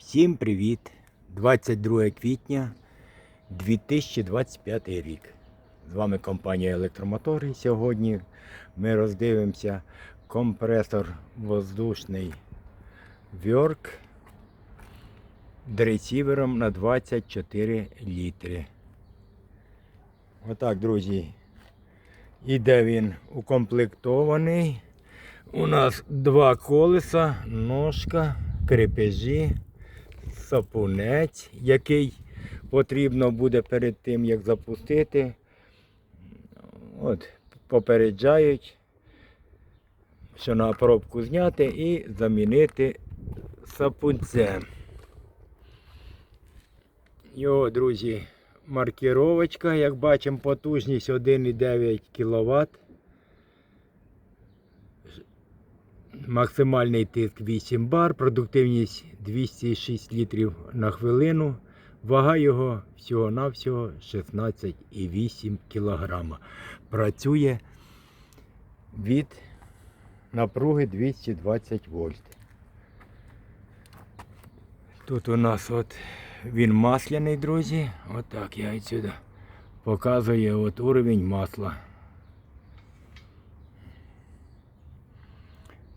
Всім привіт! 22 квітня 2025 рік. З вами компанія Електромотори. Сьогодні ми роздивимося компресор воздушний Work дресівером на 24 літри. Отак, друзі. Іде він укомплектований. У нас два колеса, ножка, крепежі, сапунець, який потрібно буде перед тим, як запустити. От, попереджають, що на пробку зняти і замінити сапунцем. Його, друзі, маркіровочка, як бачимо, потужність 1,9 кВт. Максимальний тиск 8 бар, продуктивність 206 літрів на хвилину. Вага його всього-навсього 16,8 кг. Працює від напруги 220 вольт. Тут у нас от він масляний, друзі. Отак я відсюди показує от уровень масла.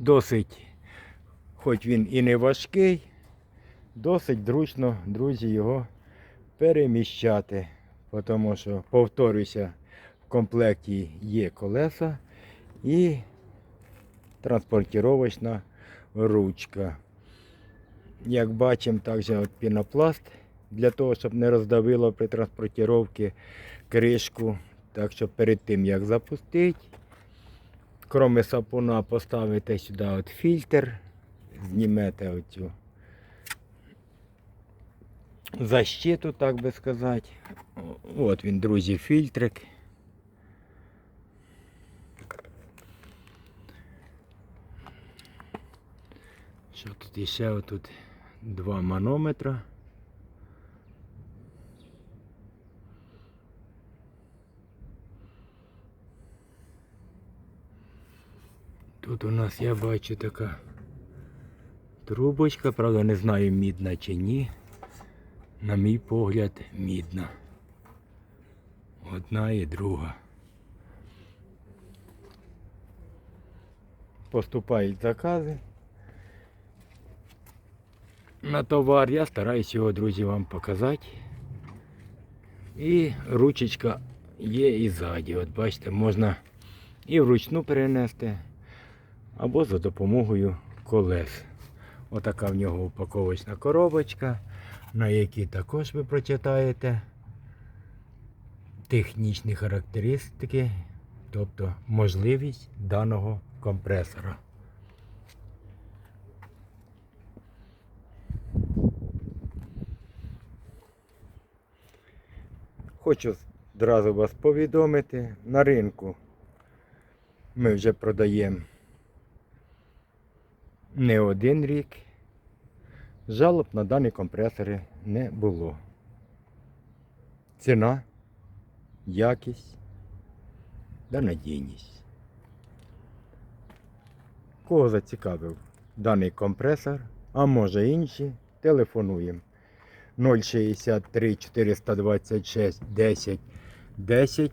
Досить, хоч він і не важкий, досить зручно, друзі, його переміщати. Тому що, повторюся, в комплекті є колеса і транспортировочна ручка. Як бачимо, також пінопласт для того, щоб не роздавило при транспортировці кришку. Так що перед тим як запустити, кроме сапуна поставите сюди от фільтр, знімете оцю защиту, так би сказати. От він, друзі, фільтрик. Що тут іще отут два манометра. Тут у нас я бачу така трубочка, правда не знаю мідна чи ні. На мій погляд, мідна. Одна і друга. Поступають закази. На товар я стараюсь його, друзі, вам показати. І ручечка є і ззаді. От бачите, можна і вручну перенести, або за допомогою колес. Отака в нього упаковочна коробочка, на якій також ви прочитаєте технічні характеристики, тобто можливість даного компресора. Хочу одразу вас повідомити, на ринку ми вже продаємо не один рік. Жалоб на дані компресори не було. Ціна, якість та надійність. Кого зацікавив даний компресор, а може інші, телефонуємо 063 426 10 10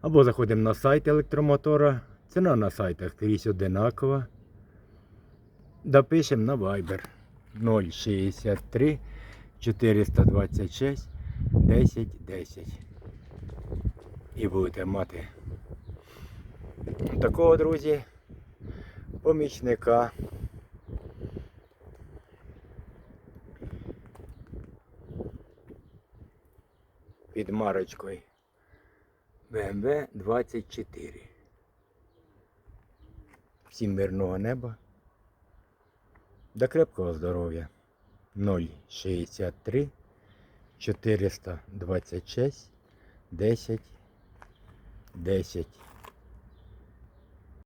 або заходимо на сайт електромотора. Ціна на сайтах скрізь одинакова. Допишемо на Viber 063 426 10 10. І будете мати такого, друзі, помічника. Під марочкою BMW 24. Всім мирного неба. До крепкого здоров'я. 063 426 10 10